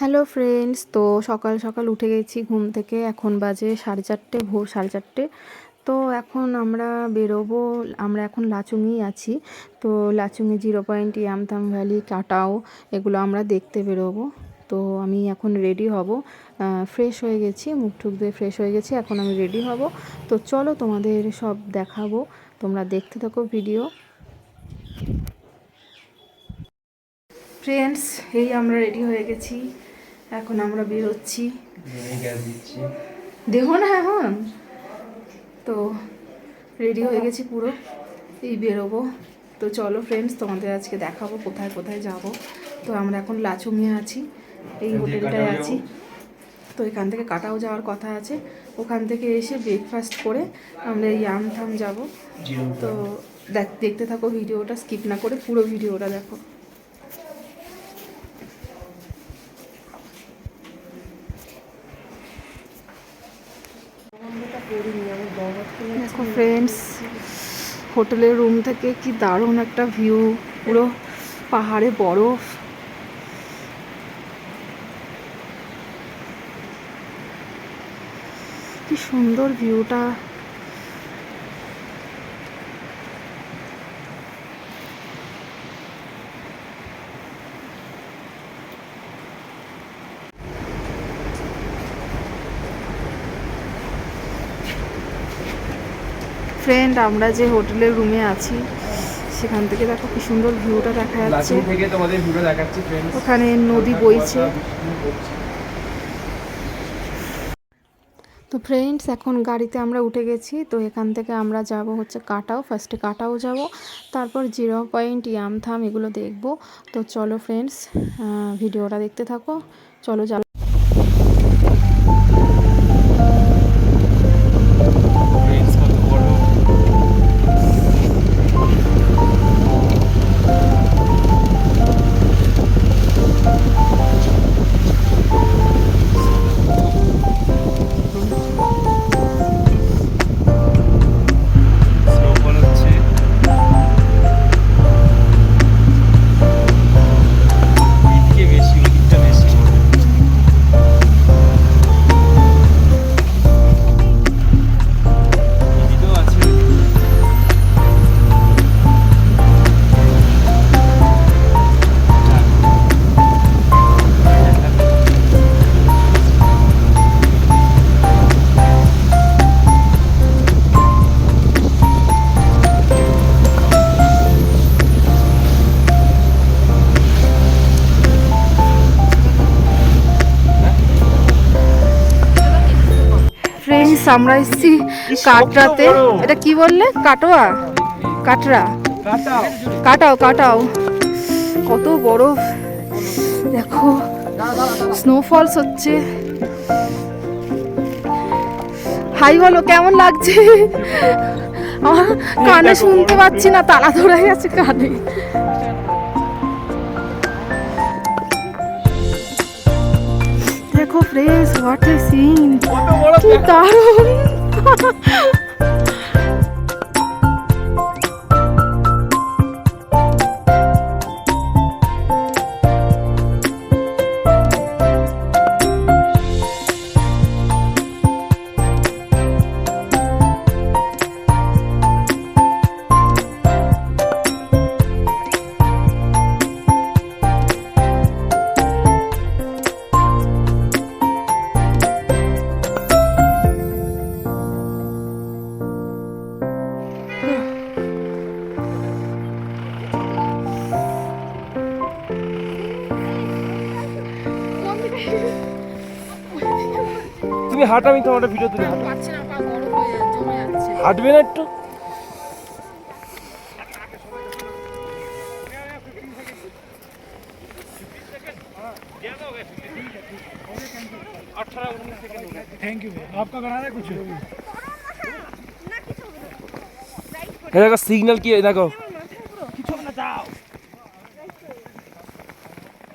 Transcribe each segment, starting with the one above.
Hello friends তো সকাল সকাল উঠে গেছি, ঘুম থেকে। এখন বাজে সাড়ে চারটে, ভোর সাড়ে চারটে। তো এখন আমরা বেরোবো। আমরা এখন লাচুংয়েই আছি। তো লাচুংয়ে zero point Yumthang valley, Katao, এগুলো আমরা দেখতে বেরোবো। তো আমি এখন রেডি হব। ফ্রেশ হয়ে গেছি, মুখ টুক দিয়ে ফ্রেশ হয়ে গেছি। এখন আমি রেডি হব। তো চলো তোমাদের সব দেখাবো। তোমরা দেখতে থাকো ভিডিও। ফ্রেন্ডস এই আমরা রেডি হয়ে গেছি। এখন আমরা বেরোচ্ছি। দেহ না এখন? তো রেডি হয়ে গেছি পুরো। এই বেরোবো। তো চলো ফ্রেন্ডস তোমাদের আজকে দেখাবো কোথায় কোথায় যাব। তো আমরা এখন লাচুমিয়া আছি। এই হোটেলটায় আছি। তো এখান থেকে কাটাও যাওয়ার কথা আছে। ওখান থেকে এসে ব্রেকফাস্ট করে আমরা এই আমথাম যাব। তো দেখ দেখতে থাকো ভিডিওটা স্কিপ না করে পুরো ভিডিওটা দেখো দেখো ফ্রেন্ডস হোটেলের রুম থেকে কি দারুণ একটা ভিউ পুরো পাহাড়ে বরফ। কি সুন্দর ভিউটা ফ্রেন্ড আমরা যে হোটেলের রুমে আছি সেখান থেকে দেখো কি সুন্দর ভিউটা দেখা যাচ্ছে। থেকে তোমাদের ভিডিও দেখাচ্ছি ওখানে নদী বইছে। তো ফ্রেন্ডস এখন গাড়িতে আমরা উঠে গেছি তো এখান থেকে আমরা যাব হচ্ছে কাটাও ফার্স্টে কাটাও যাব। তারপর জিরো পয়েন্ট ইয়ামথাম এগুলো দেখব। তো চলো ফ্রেন্ডস ভিডিওটা দেখতে থাকো। চলো যাব আমরা এসেছি কাটরাতে। এটা কি বললে? কাটোয়া? কাটরা। কাটাও। কাটাও কাটাও। কত বরফ দেখো স্নোফলস হচ্ছে। হাই বলো কেমন লাগছে? আমার কানে শুনতে পাচ্ছি না তারা ধরে গেছে কানে। দেখো ফ্রেশ হোয়াট এ সিন কত বড় কি দারুণ। তুমি হাঁটো আমি তোমার ভিডিও তুলে হাঁটো পারছি না পা গরম হয়ে যাচ্ছে জমে যাচ্ছে হাঁটবে না একটু थैंक यू आपका बनाना है कुछ এই দেখো সিগন্যাল কি এই দেখো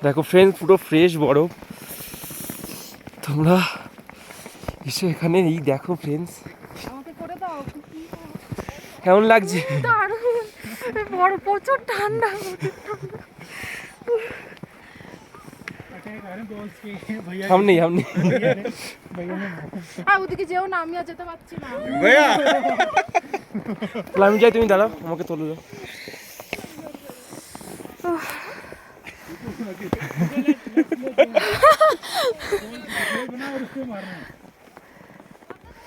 দেখো ফ্রেন্ড পুরো ফ্রেশ বরফ তোমরা এসে এখানে এই দেখো ফ্রেন্ডস কেমন লাগছে? বড় প্রচুর ঠান্ডা। সামনে সামনে। আর ওদিকে যেও না আমি আর যেতে পারছি না। ভাইয়া। আমি যাই তুমি দাঁড়াও আমাকে তোলো দাও। মারনা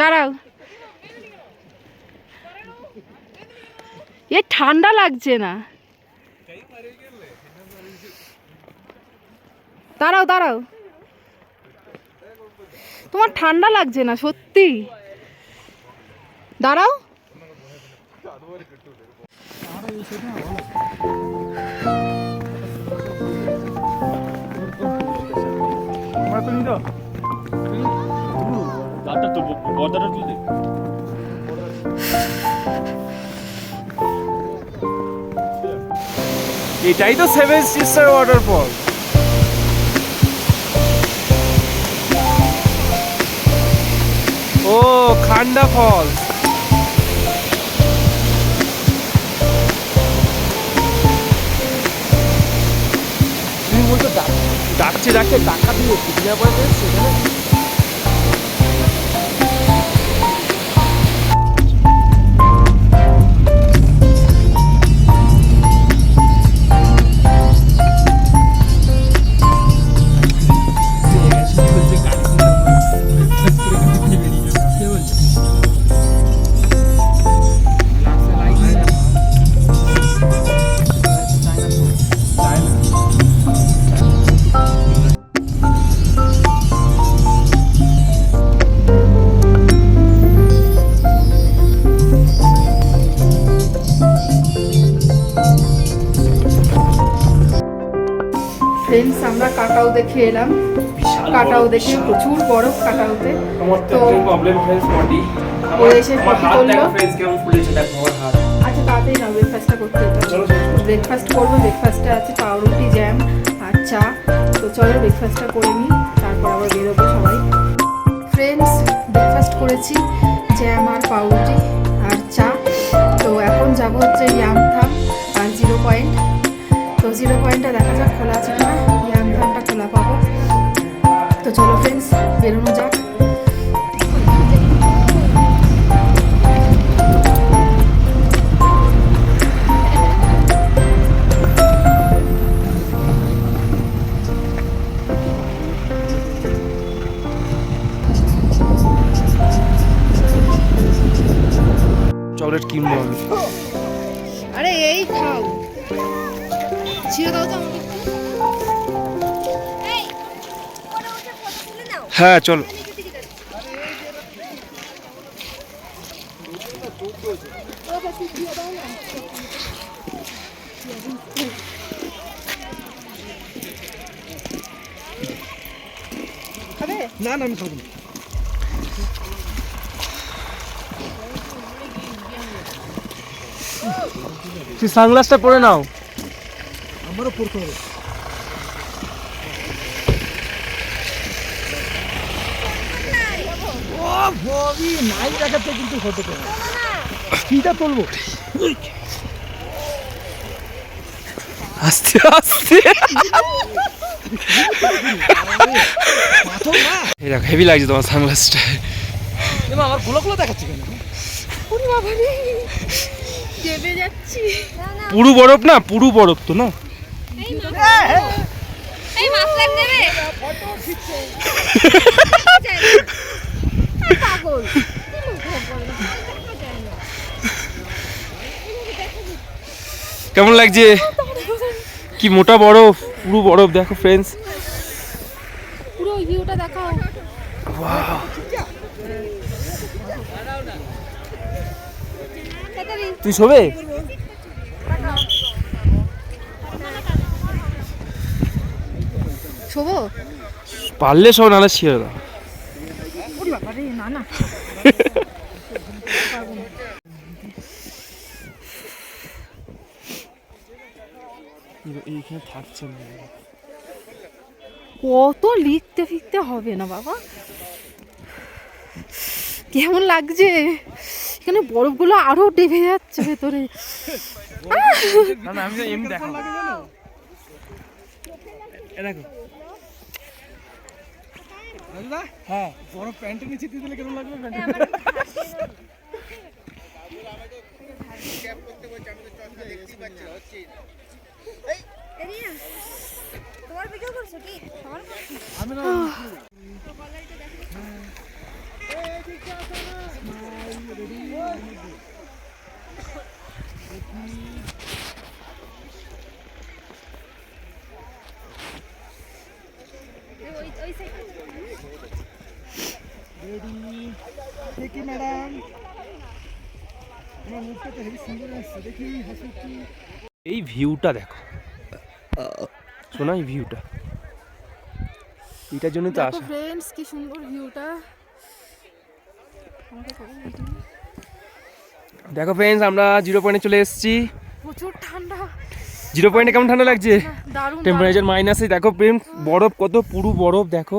দাঁড়াও। এ ঠান্ডা লাগছে না। দাঁড়াও দাঁড়াও। তোমার ঠান্ডা লাগছে না সত্যি। দাঁড়াও। তো তো তুলতে এটাই তো সেভেন সিস্টার ওয়াটারফল ও, খান্ডা ফলস। তুমি ডাক- ডাকছে ডাকছে টাকা দিয়ে সেখানে? ফ্রেন্ডস আমরা কাটাও দেখে এলাম। কাটাও দেখে প্রচুর বরফ কাটাওতে তো ও এসে পটি করল। আচ্ছা তাড়াতাড়ি না ব্রেকফাস্টটা করতে হবে। ব্রেকফাস্ট করব ব্রেকফাস্টে আছে পাউরুটি জ্যাম আর চা। তো চলো ব্রেকফাস্টটা করে নিই তারপর আবার বেরোবো সবাই। ফ্রেন্ডস ব্রেকফাস্ট করেছি জ্যাম আর পাউরুটি। জিরো দেখা যাক খোলা আছে কিনা। ইয়ামথামটা খোলা পাবো। তো চলো ফ্রেন্ডস বেরোনো যাক। হ্যাঁ চলো। না না আমি খাব তুই সানগ্লাসটা পরে নাও। আমারও পড়তে হবে। ববি নাই দেখাতে কিন্তু ফটো তোলা কিটা তুলবো? আস্তে আস্তে। এই দেখো হেভি লাগছে তোমার সানগ্লাসটা এবার আমারগুলো গুলো দেখাচ্ছে কেন? দেবে যাচ্ছি। পুরু বরফ না পুরু বরফ তো না? এই মাফলার নেবে পাগল কেমন লাগছে? কি মোটা বরফ? পুরো বরফ দেখো ফ্রেন্ডস পুরো ভিউটা দেখাও। তুই শোবে? শোবো? পারলে সব নালে ছিঁড়ে দাও কত লিখতে ফিখতে হবে না বাবা কেমন লাগছে এখানে বরফগুলো আরও ডেবে যাচ্ছে ভেতরে দেখো। দাদা হ্যাঁ। বড় প্যান্টের নিচে দিয়ে দিলে কেমন লাগবে প্যান্ট তোমার ভিডিও করছ কি? আমার আমি না ওই ওই সাইড রেডি দেখি ম্যাডাম আমার মুখটা তো হেবি সুন্দর আসছে দেখি হাসি এই ভিউটা দেখো। শোনা এই ভিউটা এটার জন্য তো আসা ফ্রেন্ডস কি সুন্দর ভিউটা দেখো ফ্রেন্ডস আমরা জিরো পয়েন্টে চলে এসেছি। প্রচুর ঠান্ডা। জিরো পয়েন্টে কেমন ঠান্ডা লাগছে? টেম্পারেচার মাইনাসে দেখো প্রেম বরফ কত পুরো বরফ দেখো।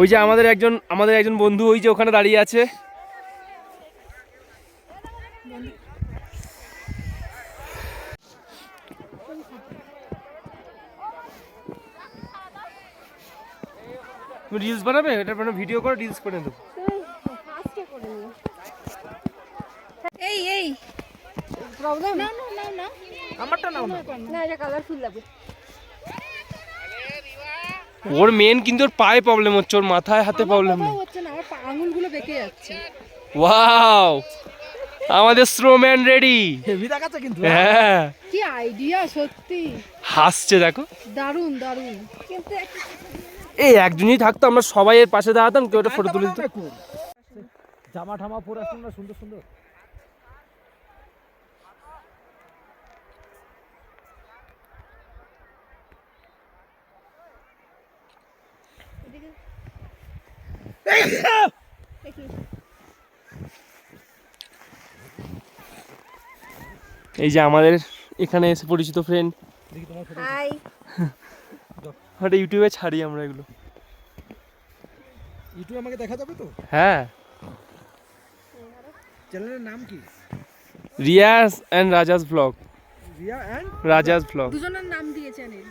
ওই যে আমাদের একজন আমাদের একজন বন্ধু ওই যে ওখানে দাঁড়িয়ে আছে। তুমি রিলস বানাবে? এটা মানে ভিডিও করে রিলস করে দেবো এই এই। প্রবলেম না না না না। আমারটা নাও না। না এটা কালারফুল লাগবে। ওর মেন কিন্তু ওর পায়ে প্রবলেম হচ্ছে ওর মাথায় হাতে প্রবলেম নেই। হচ্ছে না আমার আঙুলগুলো বেঁকে যাচ্ছে। ওয়াও আমাদের স্নোম্যান রেডি হেভি দেখাচ্ছে কিন্তু হ্যাঁ। কি আইডিয়া সত্যি। হাসছে দেখো। দারুণ দারুণ। কিন্তু এই একজনই থাকতো আমরা সবাই এর পাশে দাঁড়াতাম কেউ একটা ফটো তুলে দিত জামা ঠামা পরে আসুন না সুন্দর সুন্দর। এই যে আমাদের এখানে এসে পরিচিত ফ্রেন্ড হাই ইউটিউবে ছাড়ি আমরা এগুলো। ইউটিউবে আমাকে দেখা যাবে তো? হ্যাঁ। চ্যানেলের নাম কি? Riya's and Raja's vlog Riya and Raja's vlog দুজনের নাম দিয়ে চ্যানেল